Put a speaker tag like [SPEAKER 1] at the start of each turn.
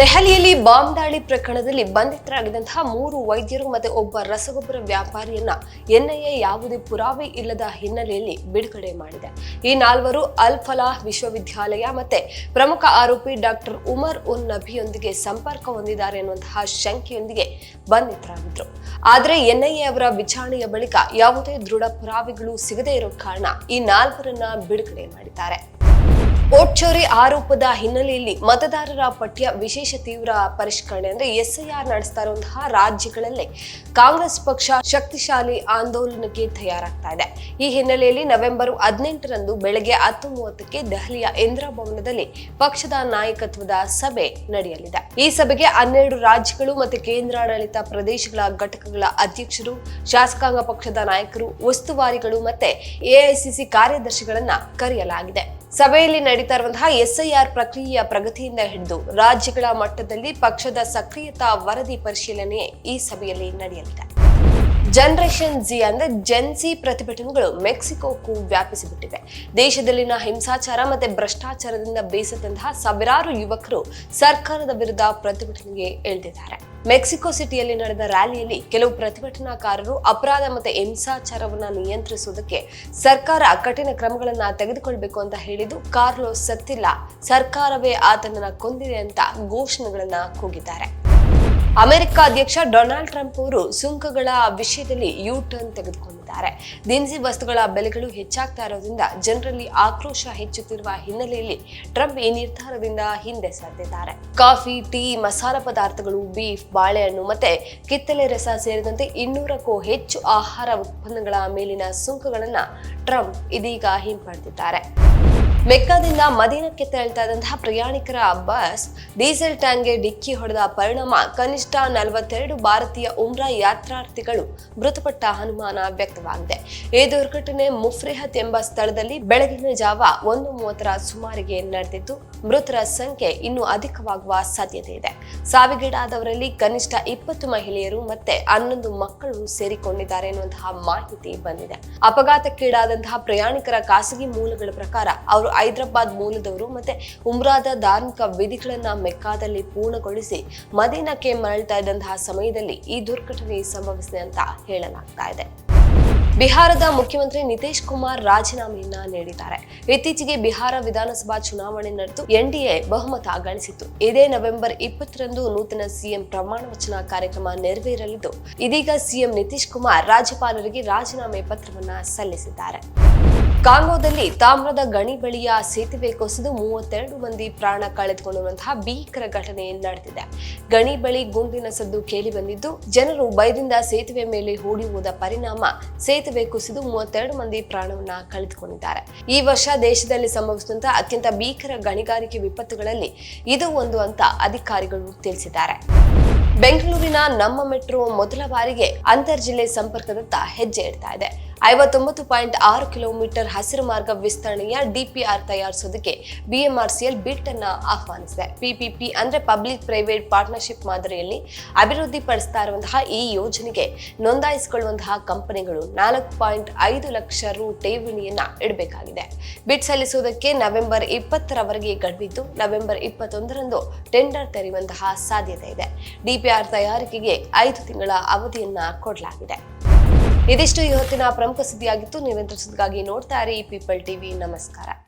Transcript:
[SPEAKER 1] ದೆಹಲಿಯಲ್ಲಿ ಬಾಂಬ್ ದಾಳಿ ಪ್ರಕರಣದಲ್ಲಿ ಬಂಧಿತರಾಗಿದ್ದಂತಹ ಮೂರು ವೈದ್ಯರು ಮತ್ತು ಒಬ್ಬ ರಸಗೊಬ್ಬರ ವ್ಯಾಪಾರಿಯನ್ನ ಎನ್ಐಎ ಯಾವುದೇ ಪುರಾವೆ ಇಲ್ಲದ ಹಿನ್ನೆಲೆಯಲ್ಲಿ ಬಿಡುಗಡೆ ಮಾಡಿದೆ. ಈ ನಾಲ್ವರು ಅಲ್ ಫಲಾಹ್ ವಿಶ್ವವಿದ್ಯಾಲಯ ಮತ್ತೆ ಪ್ರಮುಖ ಆರೋಪಿ ಡಾಕ್ಟರ್ ಉಮರ್ ಉನ್ ನಬಿಯೊಂದಿಗೆ ಸಂಪರ್ಕ ಹೊಂದಿದ್ದಾರೆ ಎನ್ನುವಂತಹ ಶಂಕೆಯೊಂದಿಗೆ ಬಂಧಿತರಾಗಿದ್ರು. ಆದರೆ ಎನ್ಐಎ ಅವರ ವಿಚಾರಣೆಯ ಬಳಿಕ ಯಾವುದೇ ದೃಢ ಪುರಾವೆಗಳು ಸಿಗದೇ ಇರೋ ಕಾರಣ ಈ ನಾಲ್ವರನ್ನ ಬಿಡುಗಡೆ ಮಾಡಿದ್ದಾರೆ. ಚೋರಿ ಆರೋಪದ ಹಿನ್ನೆಲೆಯಲ್ಲಿ ಮತದಾರರ ಪಠ್ಯ ವಿಶೇಷ ತೀವ್ರ ಪರಿಷ್ಕರಣೆ, ಅಂದ್ರೆ ಎಸ್ಐಆರ್ ನಡೆಸ್ತಾ ಇರುವಂತಹ ರಾಜ್ಯಗಳಲ್ಲೇ ಕಾಂಗ್ರೆಸ್ ಪಕ್ಷ ಶಕ್ತಿಶಾಲಿ ಆಂದೋಲನಕ್ಕೆ ತಯಾರಾಗ್ತಾ ಇದೆ. ಈ ಹಿನ್ನೆಲೆಯಲ್ಲಿ ನವೆಂಬರ್ ಹದಿನೆಂಟರಂದು ಬೆಳಗ್ಗೆ ಹತ್ತು ಮೂವತ್ತಕ್ಕೆ ದೆಹಲಿಯ ಇಂದಿರಾ ಭವನದಲ್ಲಿ ಪಕ್ಷದ ನಾಯಕತ್ವದ ಸಭೆ ನಡೆಯಲಿದೆ. ಈ ಸಭೆಗೆ ಹನ್ನೆರಡು ರಾಜ್ಯಗಳು ಮತ್ತು ಕೇಂದ್ರಾಡಳಿತ ಪ್ರದೇಶಗಳ ಘಟಕಗಳ ಅಧ್ಯಕ್ಷರು, ಶಾಸಕಾಂಗ ಪಕ್ಷದ ನಾಯಕರು, ಉಸ್ತುವಾರಿಗಳು ಮತ್ತೆ ಎಐಸಿಸಿ ಕಾರ್ಯದರ್ಶಿಗಳನ್ನ ಕರೆಯಲಾಗಿದೆ. ಸಭೆಯಲ್ಲಿ ನಡೀತಾ ಇರುವಂತಹ ಎಸ್ಐಆರ್ ಪ್ರಕ್ರಿಯೆಯ ಪ್ರಗತಿಯಿಂದ ಹಿಡಿದು ರಾಜ್ಯಗಳ ಮಟ್ಟದಲ್ಲಿ ಪಕ್ಷದ ಸಕ್ರಿಯತಾ ವರದಿ ಪರಿಶೀಲನೆ ಈ ಸಭೆಯಲ್ಲಿ ನಡೆಯಲಿದೆ. ಜನರೇಷನ್ ಜಿ ಅಂದ್ರೆ ಜೆನ್ಸಿ ಪ್ರತಿಭಟನೆಗಳು ಮೆಕ್ಸಿಕೋಕ್ಕೂ ವ್ಯಾಪಿಸಿಬಿಟ್ಟಿವೆ. ದೇಶದಲ್ಲಿನ ಹಿಂಸಾಚಾರ ಮತ್ತೆ ಭ್ರಷ್ಟಾಚಾರದಿಂದ ಬೇಸತ್ತಂತಹ ಸಾವಿರಾರು ಯುವಕರು ಸರ್ಕಾರದ ವಿರುದ್ಧ ಪ್ರತಿಭಟನೆಗೆ ಇಳಿದಿದ್ದಾರೆ. ಮೆಕ್ಸಿಕೋ ಸಿಟಿಯಲ್ಲಿ ನಡೆದ ರ್ಯಾಲಿಯಲ್ಲಿ ಕೆಲವು ಪ್ರತಿಭಟನಾಕಾರರು ಅಪರಾಧ ಮತ್ತು ಹಿಂಸಾಚಾರವನ್ನು ನಿಯಂತ್ರಿಸುವುದಕ್ಕೆ ಸರ್ಕಾರ ಕಠಿಣ ಕ್ರಮಗಳನ್ನು ತೆಗೆದುಕೊಳ್ಬೇಕು ಅಂತ ಹೇಳಿದ್ದು ಕಾರ್ಲೋಸ್ ಸತ್ತಿಲ್ಲ. ಸರ್ಕಾರವೇ ಆತನನ್ನ ಕೊಂದಿದೆ ಅಂತ ಘೋಷಣೆಗಳನ್ನು ಕೂಗಿದ್ದಾರೆ. ಅಮೆರಿಕ ಅಧ್ಯಕ್ಷ ಡೊನಾಲ್ಡ್ ಟ್ರಂಪ್ ಅವರು ಸುಂಕಗಳ ವಿಷಯದಲ್ಲಿ ಯೂ ಟರ್ನ್ ತೆಗೆದುಕೊಂಡಿದ್ದಾರೆ. ದಿನಸಿ ವಸ್ತುಗಳ ಬೆಲೆಗಳು ಹೆಚ್ಚಾಗ್ತಾ ಇರೋದ್ರಿಂದ ಜನರಲ್ಲಿ ಆಕ್ರೋಶ ಹೆಚ್ಚುತ್ತಿರುವ ಹಿನ್ನೆಲೆಯಲ್ಲಿ ಟ್ರಂಪ್ ಈ ನಿರ್ಧಾರದಿಂದ ಹಿಂದೆ ಸರಿದಿದ್ದಾರೆ. ಕಾಫಿ, ಟೀ, ಮಸಾಲ ಪದಾರ್ಥಗಳು, ಬೀಫ್, ಬಾಳೆಹಣ್ಣು ಮತ್ತೆ ಕಿತ್ತಳೆ ರಸ ಸೇರಿದಂತೆ ಇನ್ನೂರಕ್ಕೂ ಹೆಚ್ಚು ಆಹಾರ ಉತ್ಪನ್ನಗಳ ಮೇಲಿನ ಸುಂಕಗಳನ್ನು ಟ್ರಂಪ್ ಇದೀಗ ಹಿಂಪಡೆದಿದ್ದಾರೆ. ಮೆಕ್ಕಾದಿಂದ ಮದೀನಕ್ಕೆ ತೆರಳ್ತಾ ಇದ್ದಂತಹ ಪ್ರಯಾಣಿಕರ ಬಸ್ ಡೀಸೆಲ್ ಟ್ಯಾಂಕ್ಗೆ ಡಿಕ್ಕಿ ಹೊಡೆದ ಪರಿಣಾಮ ಕನಿಷ್ಠ ನಲವತ್ತೆರಡು ಭಾರತೀಯ ಉಮ್ರಾ ಯಾತ್ರಾರ್ಥಿಗಳು ಮೃತಪಟ್ಟ ಅನುಮಾನ ವ್ಯಕ್ತವಾಗಿದೆ. ಈ ದುರ್ಘಟನೆ ಮುಫ್ರಿಹತ್ ಎಂಬ ಸ್ಥಳದಲ್ಲಿ ಬೆಳಗಿನ ಜಾವ ಒಂದು ಮೂವತ್ತರ ಸುಮಾರಿಗೆ ನಡೆದಿದ್ದು, ಮೃತರ ಸಂಖ್ಯೆ ಇನ್ನೂ ಅಧಿಕವಾಗುವ ಸಾಧ್ಯತೆ ಇದೆ. ಸಾವಿಗೀಡಾದವರಲ್ಲಿ ಕನಿಷ್ಠ ಇಪ್ಪತ್ತು ಮಹಿಳೆಯರು ಮತ್ತೆ ಹನ್ನೊಂದು ಮಕ್ಕಳು ಸೇರಿಕೊಂಡಿದ್ದಾರೆ ಎನ್ನುವಂತಹ ಮಾಹಿತಿ ಬಂದಿದೆ. ಅಪಘಾತಕ್ಕೀಡಾದಂತಹ ಪ್ರಯಾಣಿಕರ ಖಾಸಗಿ ಮೂಲಗಳ ಪ್ರಕಾರ ಅವರು ಹೈದರಾಬಾದ್ ಮೂಲದವರು ಮತ್ತೆ ಉಮ್ರಾದ ಧಾರ್ಮಿಕ ವಿಧಿಗಳನ್ನ ಮೆಕ್ಕಾದಲ್ಲಿ ಪೂರ್ಣಗೊಳಿಸಿ ಮದೀನಕ್ಕೆ ಮರಳ್ತಾ ಇದ್ದಂತಹ ಸಮಯದಲ್ಲಿ ಈ ದುರ್ಘಟನೆ ಸಂಭವಿಸಿದೆ ಅಂತ ಹೇಳಲಾಗ್ತಾ ಇದೆ. ಬಿಹಾರದ ಮುಖ್ಯಮಂತ್ರಿ ನಿತೀಶ್ ಕುಮಾರ್ ರಾಜೀನಾಮೆಯನ್ನ ನೀಡಿದ್ದಾರೆ. ಇತ್ತೀಚೆಗೆ ಬಿಹಾರ ವಿಧಾನಸಭಾ ಚುನಾವಣೆ ನಡೆದು ಎನ್ಡಿಎ ಬಹುಮತ ಗಳಿಸಿತ್ತು. ಇದೇ ನವೆಂಬರ್ ಇಪ್ಪತ್ತರಂದು ನೂತನ ಸಿಎಂ ಪ್ರಮಾಣ ವಚನ ಕಾರ್ಯಕ್ರಮ ನೆರವೇರಲಿದ್ದು, ಇದೀಗ ಸಿಎಂ ನಿತೀಶ್ ಕುಮಾರ್ ರಾಜ್ಯಪಾಲರಿಗೆ ರಾಜೀನಾಮೆ ಪತ್ರವನ್ನ ಸಲ್ಲಿಸಿದ್ದಾರೆ. ಕಾಂಗೋದಲ್ಲಿ ತಾಮ್ರದ ಗಣಿ ಬಳಿಯ ಸೇತುವೆ ಕುಸಿದು ಮೂವತ್ತೆರಡು ಮಂದಿ ಪ್ರಾಣ ಕಳೆದುಕೊಂಡಿರುವಂತಹ ಭೀಕರ ಘಟನೆ ನಡೆದಿದೆ. ಗಣಿ ಬಳಿ ಗುಂಡಿನ ಸದ್ದು ಕೇಳಿ ಬಂದಿದ್ದು, ಜನರು ಭಯದಿಂದ ಸೇತುವೆ ಮೇಲೆ ಹೂಡಿ ಹೋದ ಪರಿಣಾಮ ಸೇತುವೆ ಕುಸಿದು ಮೂವತ್ತೆರಡು ಮಂದಿ ಪ್ರಾಣವನ್ನ ಕಳೆದುಕೊಂಡಿದ್ದಾರೆ. ಈ ವರ್ಷ ದೇಶದಲ್ಲಿ ಸಂಭವಿಸಿದಂತಹ ಅತ್ಯಂತ ಭೀಕರ ಗಣಿಗಾರಿಕೆ ವಿಪತ್ತುಗಳಲ್ಲಿ ಇದು ಒಂದು ಅಂತ ಅಧಿಕಾರಿಗಳು ತಿಳಿಸಿದ್ದಾರೆ. ಬೆಂಗಳೂರಿನ ನಮ್ಮ ಮೆಟ್ರೋ ಮೊದಲ ಬಾರಿಗೆ ಅಂತರ್ಜಿಲ್ಲೆ ಸಂಪರ್ಕದತ್ತ ಹೆಜ್ಜೆ ಇಡ್ತಾ ಇದೆ. ಐವತ್ತೊಂಬತ್ತು ಪಾಯಿಂಟ್ ಆರು ಕಿಲೋಮೀಟರ್ ಹಸಿರು ಮಾರ್ಗ ವಿಸ್ತರಣೆಯ ಡಿಪಿಆರ್ ತಯಾರಿಸೋದಕ್ಕೆ ಬಿಎಂಆರ್ಸಿಎಲ್ ಬಿಟ್ ಅನ್ನ ಆಹ್ವಾನಿಸಿದೆ. ಪಿಪಿಪಿ ಅಂದ್ರೆ ಪಬ್ಲಿಕ್ ಪ್ರೈವೇಟ್ ಪಾರ್ಟ್ನರ್ಶಿಪ್ ಮಾದರಿಯಲ್ಲಿ ಅಭಿವೃದ್ಧಿಪಡಿಸ್ತಾ ಇರುವಂತಹ ಈ ಯೋಜನೆಗೆ ನೋಂದಾಯಿಸಿಕೊಳ್ಳುವಂತಹ ಕಂಪನಿಗಳು ನಾಲ್ಕು ಪಾಯಿಂಟ್ ಐದು ಲಕ್ಷ ರು ಠೇವಣಿಯನ್ನ ಇಡಬೇಕಾಗಿದೆ. ಬಿಟ್ ಸಲ್ಲಿಸುವುದಕ್ಕೆ ನವೆಂಬರ್ ಇಪ್ಪತ್ತರವರೆಗೆ ಗಡುವಿದ್ದು, ನವೆಂಬರ್ ಇಪ್ಪತ್ತೊಂದರಂದು ಟೆಂಡರ್ ತೆರೆಯುವಂತಹ ಸಾಧ್ಯತೆ ಇದೆ. ಡಿಪಿಆರ್ ತಯಾರಿಕೆಗೆ ಐದು ತಿಂಗಳ ಅವಧಿಯನ್ನ ಕೊಡಲಾಗಿದೆ. ಇದಿಷ್ಟು ಇವತ್ತಿನ ಪ್ರಮುಖ ಸುದ್ದಿಯಾಗಿತ್ತು. ನೀವೆಂತರ ಸುದ್ದಿಗಾಗಿ ನೋಡ್ತಾ ಇರಿ ಪೀಪಲ್ ಟಿವಿ ನಮಸ್ಕಾರ.